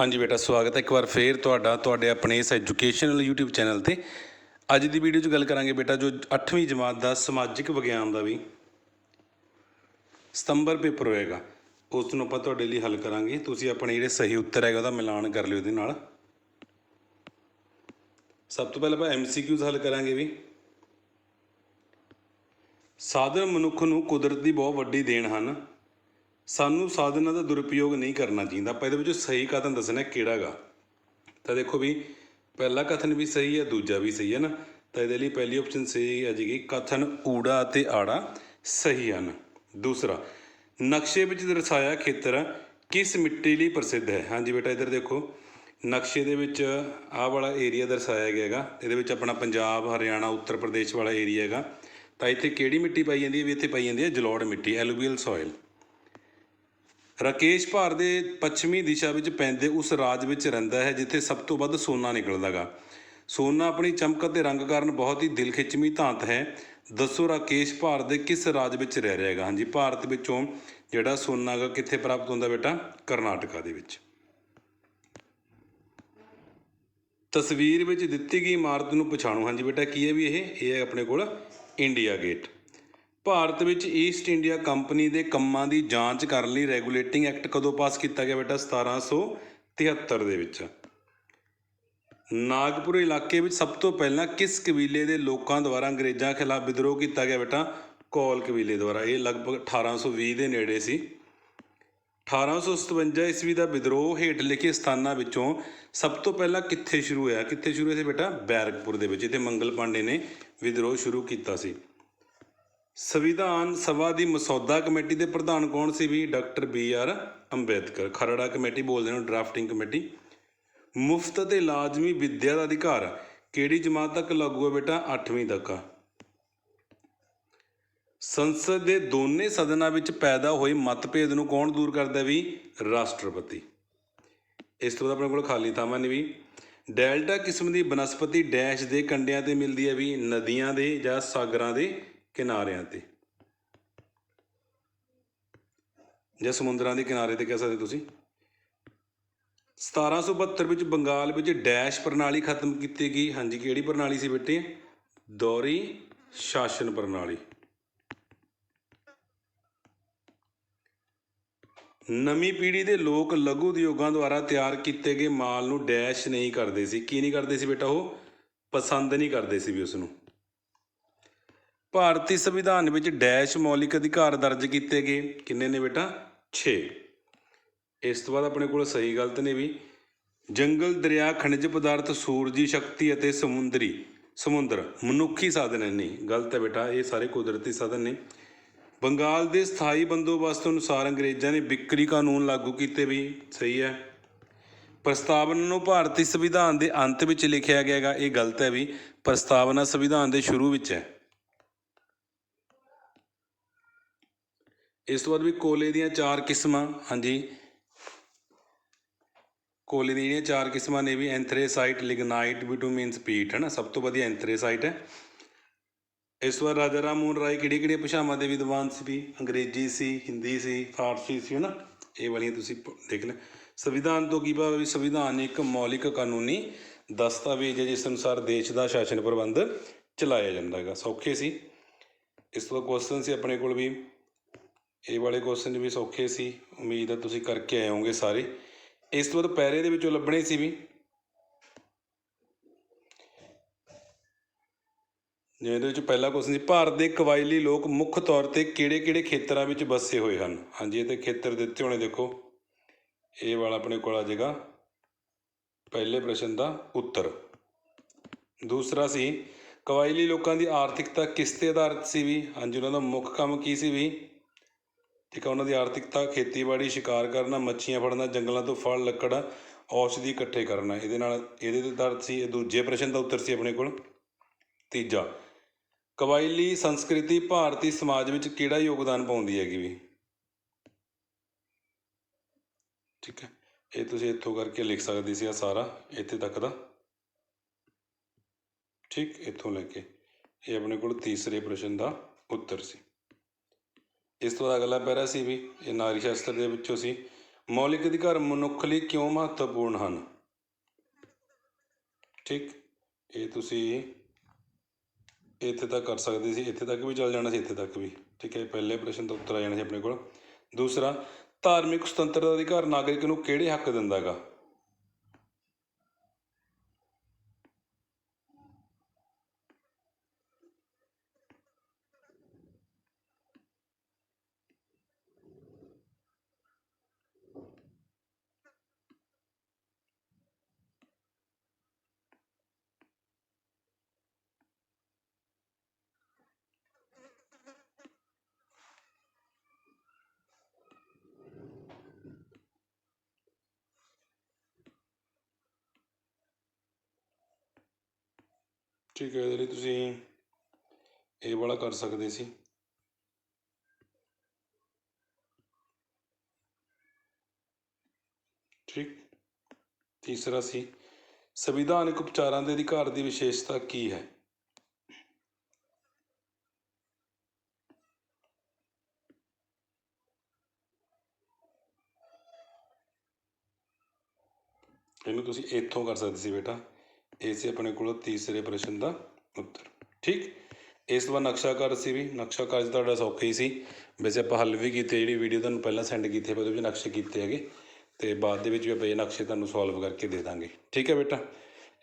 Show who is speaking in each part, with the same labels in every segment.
Speaker 1: ਹਾਂਜੀ ਬੇਟਾ, ਸਵਾਗਤ ਹੈ। ਇੱਕ ਵਾਰ ਫੇਰ ਤੁਹਾਡਾ, ਤੁਹਾਡੇ ਆਪਣੇ ਇਸ ਐਜੂਕੇਸ਼ਨਲ YouTube ਚੈਨਲ ਤੇ। ਅੱਜ ਦੀ ਵੀਡੀਓ 'ਚ ਗੱਲ ਕਰਾਂਗੇ ਬੇਟਾ, ਜੋ 8ਵੀਂ ਜਮਾਤ ਦਾ ਸਮਾਜਿਕ ਵਿਗਿਆਨ ਦਾ ਵੀ। ਸਤੰਬਰ ਪੇਪਰ ਹੋਏਗਾ। ਉਸ ਨੂੰ ਆਪਾਂ ਤੁਹਾਡੇ ਲਈ ਹੱਲ ਕਰਾਂਗੇ। ਤੁਸੀਂ ਆਪਣੇ ਜਿਹੜੇ ਸਹੀ ਉੱਤਰ ਹੈਗਾ, ਉਹਦਾ ਮਿਲਾਨ ਕਰ ਲਿਓ ਇਹਦੇ ਨਾਲ। ਸਭ ਤੋਂ ਪਹਿਲਾਂ ਆਪਾਂ MCQs ਹੱਲ ਕਰਾਂਗੇ ਵੀ। ਸਾਧਨ ਮਨੁੱਖ ਨੂੰ ਕੁਦਰਤ ਦੀ ਬਹੁਤ ਵੱਡੀ ਦੇਣ ਹਨ। ਸਾਨੂੰ ਸਾਧਨਾਂ ਦਾ ਦੁਰਉਪਯੋਗ ਨਹੀਂ ਕਰਨਾ ਚਾਹੀਦਾ। ਆਪਾਂ ਇਹਦੇ ਵਿੱਚੋਂ ਸਹੀ ਕਥਨ ਦੱਸਣਾ ਕਿਹੜਾਗਾ। ਤਾਂ ਦੇਖੋ ਵੀ ਪਹਿਲਾ ਕਥਨ ਵੀ ਸਹੀ ਹੈ, ਦੂਜਾ ਵੀ ਸਹੀ ਹੈ ਨਾ। ਤਾਂ ਇਹਦੇ ਲਈ ਪਹਿਲੀ ਆਪਸ਼ਨ ਸਹੀ ਹੈ ਜੀ, ਕਥਨ ਊੜਾ ਅਤੇ ਆੜਾ ਸਹੀ ਹਨ। ਦੂਸਰਾ, ਨਕਸ਼ੇ ਵਿੱਚ ਦਰਸਾਇਆ ਖੇਤਰ ਕਿਸ ਮਿੱਟੀ ਲਈ ਪ੍ਰਸਿੱਧ ਹੈ? ਹਾਂਜੀ ਬੇਟਾ, ਇੱਧਰ ਦੇਖੋ। ਨਕਸ਼ੇ ਦੇ ਵਿੱਚ ਆਹ ਵਾਲਾ ਏਰੀਆ ਦਰਸਾਇਆ ਗਿਆ ਹੈਗਾ। ਇਹਦੇ ਵਿੱਚ ਆਪਣਾ ਪੰਜਾਬ, ਹਰਿਆਣਾ, ਉੱਤਰ ਪ੍ਰਦੇਸ਼ ਵਾਲਾ ਏਰੀਆ ਹੈਗਾ। ਤਾਂ ਇੱਥੇ ਕਿਹੜੀ ਮਿੱਟੀ ਪਾਈ ਜਾਂਦੀ ਹੈ? ਵੀ ਇੱਥੇ ਪਾਈ ਜਾਂਦੀ ਹੈ ਜਲੋੜ ਮਿੱਟੀ ਐਲੂਵੀਅਲ ਸੋਇਲ ਰਾਕੇਸ਼ ਭਾਰ ਦੇ ਪੱਛਮੀ ਦਿਸ਼ਾ ਵਿੱਚ ਪੈਂਦੇ ਉਸ ਰਾਜ ਵਿੱਚ ਰਹਿੰਦਾ ਹੈ, ਜਿੱਥੇ ਸਭ ਤੋਂ ਵੱਧ ਸੋਨਾ ਨਿਕਲਦਾਗਾ। ਸੋਨਾ ਆਪਣੀ ਚਮਕ ਅਤੇ ਰੰਗ ਕਾਰਨ ਬਹੁਤ ਹੀ ਦਿਲ ਖਿੱਚਵੀਂ ਧਾਤ ਹੈ। ਦੱਸੋ ਰਾਕੇਸ਼ ਭਾਰ ਦੇ ਕਿਸ ਰਾਜ ਵਿੱਚ ਰਹਿ ਰਿਹਾ ਹੈਗਾ? ਹਾਂਜੀ, ਭਾਰਤ ਵਿੱਚੋਂ ਜਿਹੜਾ ਸੋਨਾ ਹੈਗਾ ਕਿੱਥੇ ਪ੍ਰਾਪਤ ਹੁੰਦਾ ਬੇਟਾ? ਕਰਨਾਟਕਾ ਦੇ ਵਿੱਚ। ਤਸਵੀਰ ਵਿੱਚ ਦਿੱਤੀ ਗਈ ਇਮਾਰਤ ਨੂੰ ਪਛਾਣੋ। ਹਾਂਜੀ ਬੇਟਾ, ਕੀ ਹੈ ਵੀ ਇਹ? ਇਹ ਹੈ ਆਪਣੇ ਕੋਲ ਇੰਡੀਆ ਗੇਟ। ਭਾਰਤ ਵਿੱਚ ਈਸਟ ਇੰਡੀਆ ਕੰਪਨੀ ਦੇ ਕੰਮਾਂ ਦੀ ਜਾਂਚ ਕਰਨ ਲਈ ਰੈਗੂਲੇਟਿੰਗ ਐਕਟ ਕਦੋਂ ਪਾਸ ਕੀਤਾ ਗਿਆ ਬੇਟਾ? 1773 ਦੇ ਵਿੱਚ। ਨਾਗਪੁਰ ਇਲਾਕੇ ਵਿੱਚ ਸਭ ਤੋਂ ਪਹਿਲਾਂ ਕਿਸ ਕਬੀਲੇ ਦੇ ਲੋਕਾਂ ਦੁਆਰਾ ਅੰਗਰੇਜ਼ਾਂ ਖਿਲਾਫ ਵਿਦਰੋਹ ਕੀਤਾ ਗਿਆ ਬੇਟਾ? ਕੌਲ ਕਬੀਲੇ ਦੁਆਰਾ। ਇਹ ਲਗਭਗ 1820 ਦੇ ਨੇੜੇ ਸੀ। 1857 ਈਸਵੀ ਦਾ ਵਿਦਰੋਹ ਹੇਠ ਲਿਖੇ ਸਥਾਨਾਂ ਵਿੱਚੋਂ ਸਭ ਤੋਂ ਪਹਿਲਾਂ ਕਿੱਥੇ ਸ਼ੁਰੂ ਹੋਇਆ? ਕਿੱਥੇ ਸ਼ੁਰੂ ਹੋਇਆ ਸੀ ਬੇਟਾ? ਬੈਰਕਪੁਰ ਦੇ ਵਿੱਚ। ਇੱਥੇ ਮੰਗਲ ਪਾਂਡੇ ਨੇ ਵਿਦਰੋਹ ਸ਼ੁਰੂ ਕੀਤਾ ਸੀ। ਸੰਵਿਧਾਨ ਸਭਾ ਦੀ ਮਸੌਦਾ ਕਮੇਟੀ ਦੇ ਪ੍ਰਧਾਨ ਕੌਣ ਸੀ ਵੀ? Doctor B R Ambedkar. ਖਰੜਾ ਕਮੇਟੀ ਬੋਲਦੇ ਨੇ, ਡਰਾਫਟਿੰਗ ਕਮੇਟੀ। ਮੁਫਤ ਅਤੇ ਲਾਜ਼ਮੀ ਵਿੱਦਿਆ ਦਾ ਅਧਿਕਾਰ ਕਿਹੜੀ ਜਮਾਤ ਤੱਕ ਲਾਗੂ ਹੈ ਬੇਟਾ? 8ਵੀਂ ਤੱਕ ਆ। ਸੰਸਦ ਦੇ ਦੋਨੇ ਸਦਨਾਂ ਵਿੱਚ ਪੈਦਾ ਹੋਏ ਮਤਭੇਦ ਨੂੰ ਕੌਣ ਦੂਰ ਕਰਦਾ ਵੀ? ਰਾਸ਼ਟਰਪਤੀ। ਇਸ ਤੋਂ ਬਾਅਦ ਆਪਣੇ ਕੋਲ ਖਾਲੀ ਥਾਵਾਂ ਨੇ ਵੀ। ਡੈਲਟਾ ਕਿਸਮ ਦੀ ਬਨਸਪਤੀ ਡੈਸ਼ ਦੇ ਕੰਢਿਆਂ ਤੇ ਮਿਲਦੀ ਹੈ ਵੀ? ਨਦੀਆਂ ਦੇ ਜਾਂ ਸਾਗਰਾਂ ਦੇ ਕਿਨਾਰਿਆਂ ਤੇ। ਜਾਂ ਸਮੁੰਦਰਾਂ ਦੇ ਕਿਨਾਰੇ ਤੇ ਕਹਿ ਸਕਦੇ ਤੁਸੀਂ। 1772 ਵਿੱਚ ਬੰਗਾਲ ਵਿੱਚ ਡੈਸ਼ ਪ੍ਰਣਾਲੀ ਖਤਮ ਕੀਤੀ ਗਈ। ਹਾਂਜੀ, ਕਿਹੜੀ ਪ੍ਰਣਾਲੀ ਸੀ ਬੇਟੇ? ਦੌਰੀ ਸ਼ਾਸਨ ਪ੍ਰਣਾਲੀ। ਨਵੀਂ ਪੀੜ੍ਹੀ ਦੇ ਲੋਕ ਲਘੂ ਉਦਯੋਗਾਂ ਦੁਆਰਾ ਤਿਆਰ ਕੀਤੇ ਗਏ ਮਾਲ ਨੂੰ ਡੈਸ਼ ਨਹੀਂ ਕਰਦੇ ਸੀ। ਕੀ ਨਹੀਂ ਕਰਦੇ ਸੀ ਬੇਟਾ ਉਹ? ਪਸੰਦ ਨਹੀਂ ਕਰਦੇ ਸੀ ਵੀ ਉਸ ਨੂੰ ਭਾਰਤੀ ਸੰਵਿਧਾਨ ਵਿੱਚ ਡੈਸ਼ ਮੌਲਿਕ ਅਧਿਕਾਰ ਦਰਜ ਕੀਤੇ ਗਏ। ਕਿੰਨੇ ਨੇ ਬੇਟਾ? 6 ਇਸ ਤੋਂ ਬਾਅਦ ਆਪਣੇ ਕੋਲ ਸਹੀ ਗਲਤ ਨੇ ਵੀ। ਜੰਗਲ, ਦਰਿਆ, ਖਣਿਜ ਪਦਾਰਥ, ਸੂਰਜੀ ਸ਼ਕਤੀ ਅਤੇ ਸਮੁੰਦਰੀ। ਸਮੁੰਦਰ, ਮਨੁੱਖੀ ਸਾਧਨ ਹੈ ਨਹੀਂ, ਗਲਤ ਹੈ ਬੇਟਾ, ਇਹ ਸਾਰੇ ਕੁਦਰਤੀ ਸਾਧਨ ਨੇ। ਬੰਗਾਲ ਦੇ ਸਥਾਈ ਬੰਦੋਬਸਤ ਅਨੁਸਾਰ ਅੰਗਰੇਜ਼ਾਂ ਨੇ ਬਿਕਰੀ ਕਾਨੂੰਨ ਲਾਗੂ ਕੀਤੇ ਵੀ। ਸਹੀ ਹੈ। ਪ੍ਰਸਤਾਵਨਾ ਨੂੰ ਭਾਰਤੀ ਸੰਵਿਧਾਨ ਦੇ ਅੰਤ ਵਿੱਚ ਲਿਖਿਆ ਗਿਆ ਹੈਗਾ ਇਹ ਗਲਤ ਹੈ ਵੀ ਪ੍ਰਸਤਾਵਨਾ ਸੰਵਿਧਾਨ ਦੇ ਸ਼ੁਰੂ ਵਿੱਚ ਹੈ। ਇਸ ਤੋਂ ਬਾਅਦ ਵੀ ਕੋਲੇ ਦੀਆਂ ਚਾਰ ਕਿਸਮਾਂ, ਹਾਂਜੀ। ਕੋਲੇ ਦੀਆਂ ਜਿਹੜੀਆਂ ਚਾਰ ਕਿਸਮਾਂ ਨੇ ਵੀ ਐਂਥਰੇਸਾਈਟ, ਲਿਗਨਾਈਟ, ਬਿਟੂਮਿਨ ਸਪੀਟ ਹੈ ਨਾ ਸਭ ਤੋਂ ਵਧੀਆ ਐਂਥਰੇਸਾਈਟ ਹੈ। ਇਸ ਤੋਂ ਬਾਅਦ ਰਾਜਾ ਰਾਮ ਮੋਹਨ ਰਾਏ ਕਿਹੜੀ ਕਿਹੜੀਆਂ ਭਾਸ਼ਾਵਾਂ ਦੇ ਵਿਦਵਾਨ ਸੀ? ਵੀ ਅੰਗਰੇਜ਼ੀ ਸੀ, ਹਿੰਦੀ ਸੀ, ਫਾਰਸੀ ਸੀ ਹੈ ਨਾ ਇਹ ਵਾਲੀਆਂ ਤੁਸੀਂ ਦੇਖ ਲੈ। ਸੰਵਿਧਾਨ ਤੋਂ ਕੀ ਭਾਵ ਵੀ ਸੰਵਿਧਾਨ ਇੱਕ ਮੌਲਿਕ ਕਾਨੂੰਨੀ ਦਸਤਾਵੇਜ਼ ਹੈ, ਜਿਸ ਅਨੁਸਾਰ ਦੇਸ਼ ਦਾ ਸ਼ਾਸਨ ਪ੍ਰਬੰਧ ਚਲਾਇਆ ਜਾਂਦਾ ਹੈਗਾ। ਸੌਖੇ ਸੀ। ਇਸ ਤੋਂ ਕੁਐਸਚਨ ਸੀ ਆਪਣੇ ਕੋਲ ਵੀ। ਇਹ ਵਾਲੇ ਕੁਐਸਚਨ ਵੀ ਸੌਖੇ ਸੀ, ਉਮੀਦ ਹੈ ਤੁਸੀਂ ਕਰਕੇ ਆਏ ਹੋਵੋਗੇ ਸਾਰੇ। ਇਸ ਤੋਂ ਬਾਅਦ ਪੈਰੇ ਦੇ ਵਿੱਚੋਂ ਲੱਭਣੇ ਸੀ ਵੀ। ਜਿਵੇਂ ਇਹਦੇ ਵਿੱਚ ਪਹਿਲਾ ਕੁਐਸਚਨ ਸੀ, ਭਾਰਤ ਦੇ ਕਬਾਇਲੀ ਲੋਕ ਮੁੱਖ ਤੌਰ ਤੇ ਕਿਹੜੇ-ਕਿਹੜੇ ਖੇਤਰਾਂ ਵਿੱਚ ਵਸੇ ਹੋਏ ਹਨ? ਹਾਂਜੀ, ਇਹ ਤੇ ਖੇਤਰ ਦਿੱਤੇ ਹੋਣੇ ਦੇਖੋ। ਇਹ ਵਾਲਾ ਆਪਣੇ ਕੋਲ ਆ ਜਾਏਗਾ। ਪਹਿਲੇ ਪ੍ਰਸ਼ਨ ਦਾ ਉੱਤਰ। ਦੂਸਰਾ ਸੀ ਕਬਾਇਲੀ ਲੋਕਾਂ ਦੀ ਆਰਥਿਕਤਾ ਕਿਸ ਤੇ ਆਧਾਰਿਤ ਸੀ ਵੀ? ਹਾਂਜੀ, ਉਹਨਾਂ ਦਾ ਮੁੱਖ ਕੰਮ ਕੀ ਸੀ ਵੀ? ਠੀਕ ਹੈ ਉਹਨਾਂ ਦੀ ਆਰਥਿਕਤਾ ਖੇਤੀਬਾੜੀ ਸ਼ਿਕਾਰ ਕਰਨਾ, ਮੱਛੀਆਂ ਫੜਨਾ, ਜੰਗਲਾਂ ਤੋਂ ਫਲ, ਲੱਕੜ, ਔਸ਼ਧੀ ਇਕੱਠੇ ਕਰਨਾ। ਇਹਦੇ ਨਾਲ ਇਹਦੇ ਤੇ ਦਰਦ ਸੀ, ਇਹ ਦੂਜੇ ਪ੍ਰਸ਼ਨ ਦਾ ਉੱਤਰ ਸੀ ਆਪਣੇ ਕੋਲ। ਤੀਜਾ, ਕਬਾਇਲੀ ਸੰਸਕ੍ਰਿਤੀ ਭਾਰਤੀ ਸਮਾਜ ਵਿੱਚ ਕਿਹੜਾ ਯੋਗਦਾਨ ਪਾਉਂਦੀ ਹੈਗੀ ਵੀ? ਠੀਕ ਹੈ, ਇਹ ਤੁਸੀਂ ਇੱਥੋਂ ਕਰਕੇ ਲਿਖ ਸਕਦੇ ਸੀ ਆ ਸਾਰਾ, ਇੱਥੇ ਤੱਕ ਦਾ। ਠੀਕ, ਇੱਥੋਂ ਲੈ ਕੇ। ਇਹ ਆਪਣੇ ਕੋਲ ਤੀਸਰੇ ਪ੍ਰਸ਼ਨ ਦਾ ਉੱਤਰ ਸੀ। ਇਸ ਤੋਂ ਬਾਅਦ ਅਗਲਾ ਪੈਰਾ ਸੀ ਵੀ ਇਹ ਨਾਰੀ ਸ਼ਾਸਤਰ ਦੇ ਵਿੱਚੋਂ ਸੀ। ਮੌਲਿਕ ਅਧਿਕਾਰ ਮਨੁੱਖ ਲਈ ਕਿਉਂ ਮਹੱਤਵਪੂਰਨ ਹਨ? ਠੀਕ, ਇਹ ਤੁਸੀਂ ਇੱਥੇ ਤੱਕ ਕਰ ਸਕਦੇ ਸੀ। ਇੱਥੇ ਤੱਕ ਵੀ ਚੱਲ ਜਾਣਾ ਸੀ, ਇੱਥੇ ਤੱਕ ਵੀ। ਠੀਕ ਹੈ ਪਹਿਲੇ ਪ੍ਰਸ਼ਨ ਦਾ ਉੱਤਰ ਆ ਜਾਣਾ ਸੀ ਆਪਣੇ ਕੋਲ। ਦੂਸਰਾ, ਧਾਰਮਿਕ ਸੁਤੰਤਰਤਾ ਅਧਿਕਾਰ ਨਾਗਰਿਕ ਨੂੰ ਕਿਹੜੇ ਹੱਕ ਦਿੰਦਾ ਹੈਗਾ ਠੀਕ ਹੈ, ਇਹਦੇ ਲਈ ਤੁਸੀਂ ਇਹ ਵਾਲਾ ਕਰ ਸਕਦੇ ਸੀ। ਠੀਕ। ਤੀਸਰਾ ਸੀ, ਸੰਵਿਧਾਨਕ ਉਪਚਾਰਾਂ ਦੇ ਅਧਿਕਾਰ ਦੀ ਵਿਸ਼ੇਸ਼ਤਾ ਕੀ ਹੈ? ਇਹਨੂੰ ਤੁਸੀਂ ਇੱਥੋਂ ਕਰ ਸਕਦੇ ਸੀ ਬੇਟਾ। ਇਹ ਸੀ ਆਪਣੇ ਕੋਲ ਤੀਸਰੇ ਪ੍ਰਸ਼ਨ ਦਾ ਉੱਤਰ। ਠੀਕ? ਇਸ ਤੋਂ ਬਾਅਦ ਨਕਸ਼ਾਕਾਰ ਸੀ ਵੀ। ਨਕਸ਼ਾਕਾਰ 'ਚ ਤੁਹਾਡਾ ਸੌਖਾ ਹੀ ਸੀ। ਵੈਸੇ ਆਪਾਂ ਹੱਲ ਵੀ ਕੀਤੇ, ਜਿਹੜੀ ਵੀਡੀਓ ਤੁਹਾਨੂੰ ਪਹਿਲਾਂ ਸੈਂਡ ਕੀਤੀ ਹੈ, ਉਹਦੇ ਵਿੱਚ ਨਕਸ਼ੇ ਕੀਤੇ ਹੈਗੇ। ਤੇ ਬਾਅਦ ਦੇ ਵਿੱਚ ਵੀ ਆਪਾਂ ਇਹ ਨਕਸ਼ੇ ਤੁਹਾਨੂੰ ਸੋਲਵ ਕਰਕੇ ਦੇ ਦਾਂਗੇ। ਠੀਕ ਹੈ ਬੇਟਾ?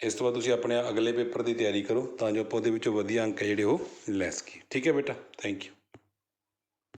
Speaker 1: ਇਸ ਤੋਂ ਬਾਅਦ ਤੁਸੀਂ ਆਪਣੇ ਅਗਲੇ ਪੇਪਰ ਦੀ ਤਿਆਰੀ ਕਰੋ, ਤਾਂ ਜੋ ਆਪਾਂ ਉਹਦੇ ਵਿੱਚੋਂ ਵਧੀਆ ਅੰਕ ਹੈ ਜਿਹੜੇ ਉਹ ਲੈ ਸਕੀਏ। ਠੀਕ ਹੈ ਬੇਟਾ? Thank you